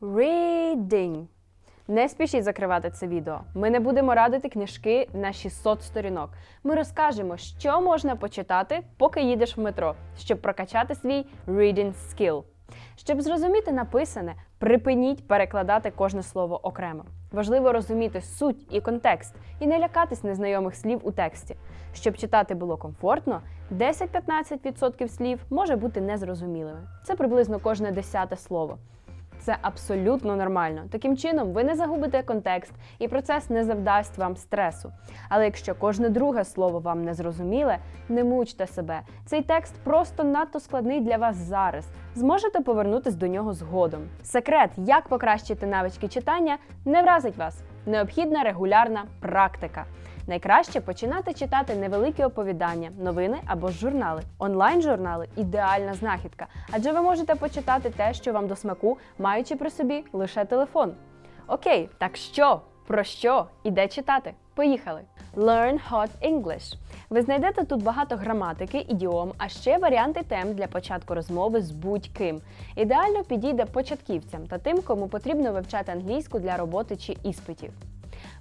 Reading. Не спішіть закривати це відео. Ми не будемо радити книжки на 600 сторінок. Ми розкажемо, що можна почитати, поки їдеш в метро, щоб прокачати свій reading skill. Щоб зрозуміти написане, припиніть перекладати кожне слово окремо. Важливо розуміти суть і контекст і не лякатись незнайомих слів у тексті. Щоб читати було комфортно, 10-15% слів може бути незрозумілими. Це приблизно кожне десяте слово. Це абсолютно нормально. Таким чином, ви не загубите контекст, і процес не завдасть вам стресу. Але якщо кожне друге слово вам не зрозуміле, не мучте себе. Цей текст просто надто складний для вас зараз. Зможете повернутись до нього згодом. Секрет, як покращити навички читання, не вразить вас. Необхідна регулярна практика. Найкраще починати читати невеликі оповідання, новини або ж журнали. Онлайн-журнали ідеальна знахідка, адже ви можете почитати те, що вам до смаку, маючи при собі лише телефон. Окей, так що, про що і де читати? Поїхали! Learn Hot English. Ви знайдете тут багато граматики, ідіом, а ще варіанти тем для початку розмови з будь-ким. Ідеально підійде початківцям та тим, кому потрібно вивчати англійську для роботи чи іспитів.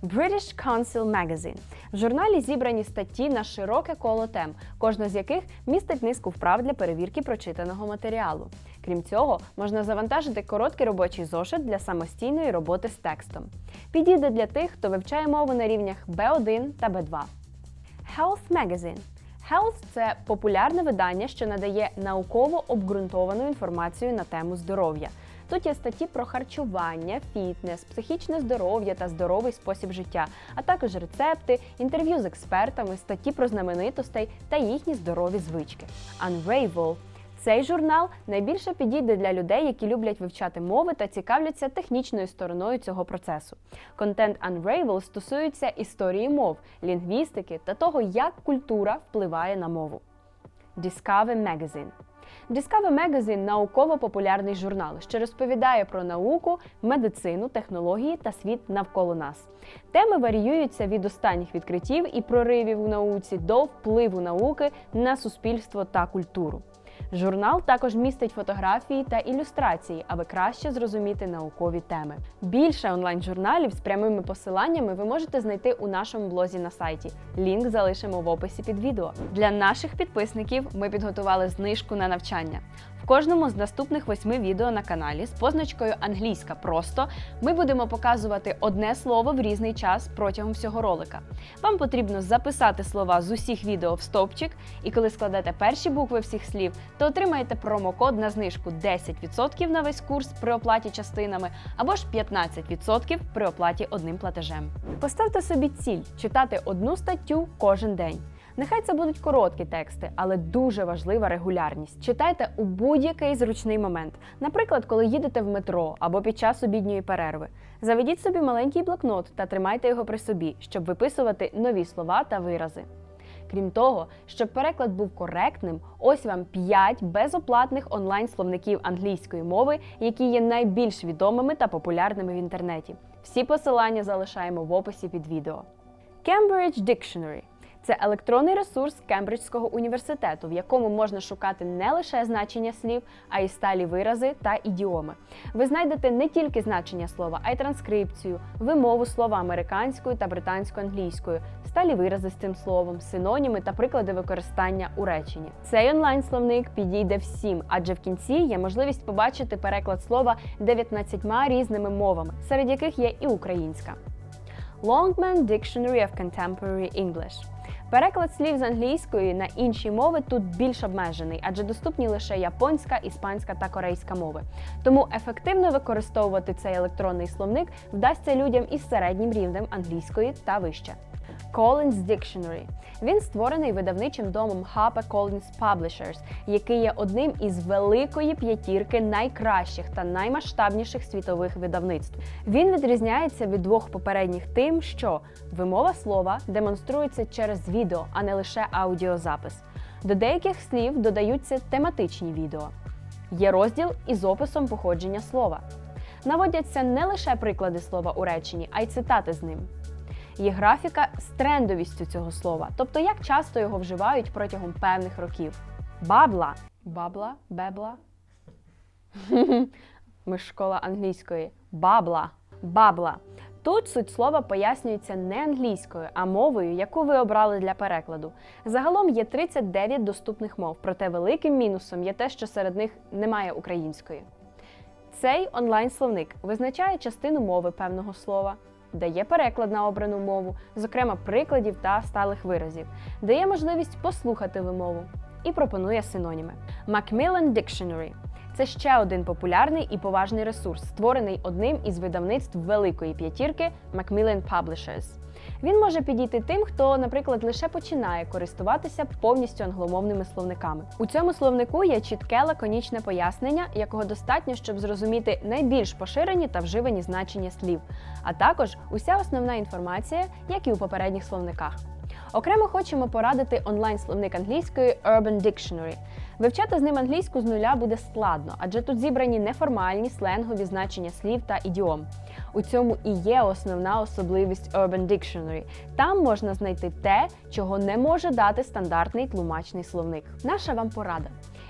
British Council Magazine. В журналі зібрані статті на широке коло тем, кожна з яких містить низку вправ для перевірки прочитаного матеріалу. Крім цього, можна завантажити короткий робочий зошит для самостійної роботи з текстом. Підійде для тих, хто вивчає мову на рівнях B1 та B2. Health Magazine. Health – це популярне видання, що надає науково обґрунтовану інформацію на тему здоров'я. Тут є статті про харчування, фітнес, психічне здоров'я та здоровий спосіб життя, а також рецепти, інтерв'ю з експертами, статті про знаменитостей та їхні здорові звички. Unravel цей журнал найбільше підійде для людей, які люблять вивчати мови та цікавляться технічною стороною цього процесу. Контент Unravel стосується історії мов, лінгвістики та того, як культура впливає на мову. Discover Magazine Discover Magazine – науково-популярний журнал, що розповідає про науку, медицину, технології та світ навколо нас. Теми варіюються від останніх відкриттів і проривів у науці до впливу науки на суспільство та культуру. Журнал також містить фотографії та ілюстрації, аби краще зрозуміти наукові теми. Більше онлайн-журналів з прямими посиланнями ви можете знайти у нашому блозі на сайті. Лінк залишимо в описі під відео. Для наших підписників ми підготували знижку на навчання. Кожному з наступних восьми відео на каналі з позначкою Англійська просто ми будемо показувати одне слово в різний час протягом всього ролика. Вам потрібно записати слова з усіх відео в стовпчик, і коли складете перші букви всіх слів, то отримаєте промокод на знижку 10% на весь курс при оплаті частинами або ж 15% при оплаті одним платежем. Поставте собі ціль читати одну статтю кожен день. Нехай це будуть короткі тексти, але дуже важлива регулярність. Читайте у будь-який зручний момент, наприклад, коли їдете в метро або під час обідньої перерви. Заведіть собі маленький блокнот та тримайте його при собі, щоб виписувати нові слова та вирази. Крім того, щоб переклад був коректним, ось вам 5 безоплатних онлайн-словників англійської мови, які є найбільш відомими та популярними в інтернеті. Всі посилання залишаємо в описі під відео. Cambridge Dictionary це електронний ресурс Кембриджського університету, в якому можна шукати не лише значення слів, а й сталі вирази та ідіоми. Ви знайдете не тільки значення слова, а й транскрипцію, вимову слова американською та британською англійською, сталі вирази з цим словом, синоніми та приклади використання у реченні. Цей онлайн-словник підійде всім, адже в кінці є можливість побачити переклад слова 19 різними мовами, серед яких є і українська. Longman Dictionary of Contemporary English. Переклад слів з англійської на інші мови тут більш обмежений, адже доступні лише японська, іспанська та корейська мови. Тому ефективно використовувати цей електронний словник вдасться людям із середнім рівнем англійської та вище. Collins Dictionary. Він створений видавничим домом HarperCollins Publishers, який є одним із великої п'ятірки найкращих та наймасштабніших світових видавництв. Він відрізняється від двох попередніх тим, що вимова слова демонструється через відео, а не лише аудіозапис. До деяких слів додаються тематичні відео. Є розділ із описом походження слова. Наводяться не лише приклади слова у реченні, а й цитати з ним. Є графіка з трендовістю цього слова, тобто як часто його вживають протягом певних років. Бабла. Бабла, бебла. Ми ж школа англійської. Бабла. Бабла. Тут суть слова пояснюється не англійською, а мовою, яку ви обрали для перекладу. Загалом є 39 доступних мов, проте великим мінусом є те, що серед них немає української. Цей онлайн-словник визначає частину мови певного слова, дає переклад на обрану мову, зокрема прикладів та сталих виразів, дає можливість послухати вимову і пропонує синоніми. Macmillan Dictionary – це ще один популярний і поважний ресурс, створений одним із видавництв великої п'ятірки Macmillan Publishers. Він може підійти тим, хто, наприклад, лише починає користуватися повністю англомовними словниками. У цьому словнику є чітке лаконічне пояснення, якого достатньо, щоб зрозуміти найбільш поширені та вживані значення слів, а також уся основна інформація, як і у попередніх словниках. Окремо хочемо порадити онлайн-словник англійської Urban Dictionary. Вивчати з ним англійську з нуля буде складно, адже тут зібрані неформальні сленгові значення слів та ідіом. У цьому і є основна особливість Urban Dictionary. Там можна знайти те, чого не може дати стандартний тлумачний словник. Наша вам порада.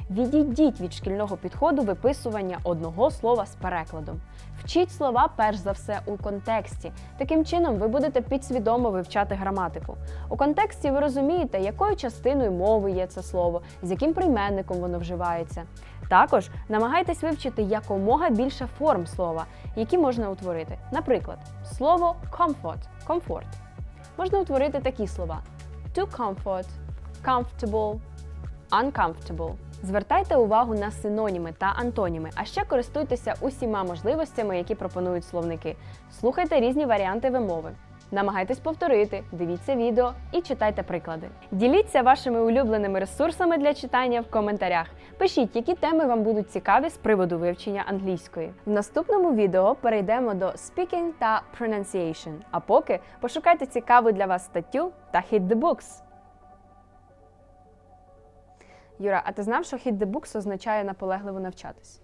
Відійдіть від шкільного підходу виписування одного слова з перекладом. Вчіть слова перш за все у контексті. Таким чином ви будете підсвідомо вивчати граматику. У контексті ви розумієте, якою частиною мови є це слово, з яким прийменником воно вживається. Також намагайтесь вивчити якомога більше форм слова, які можна утворити. Наприклад, слово comfort – комфорт. Можна утворити такі слова: to comfort, comfortable, uncomfortable. Звертайте увагу на синоніми та антоніми, а ще користуйтеся усіма можливостями, які пропонують словники. Слухайте різні варіанти вимови. Намагайтесь повторити, дивіться відео і читайте приклади. Діліться вашими улюбленими ресурсами для читання в коментарях. Пишіть, які теми вам будуть цікаві з приводу вивчення англійської. В наступному відео перейдемо до speaking та pronunciation. А поки пошукайте цікаву для вас статтю та hit the books. Юра, а ти знав, що хід books означає наполегливо навчатись?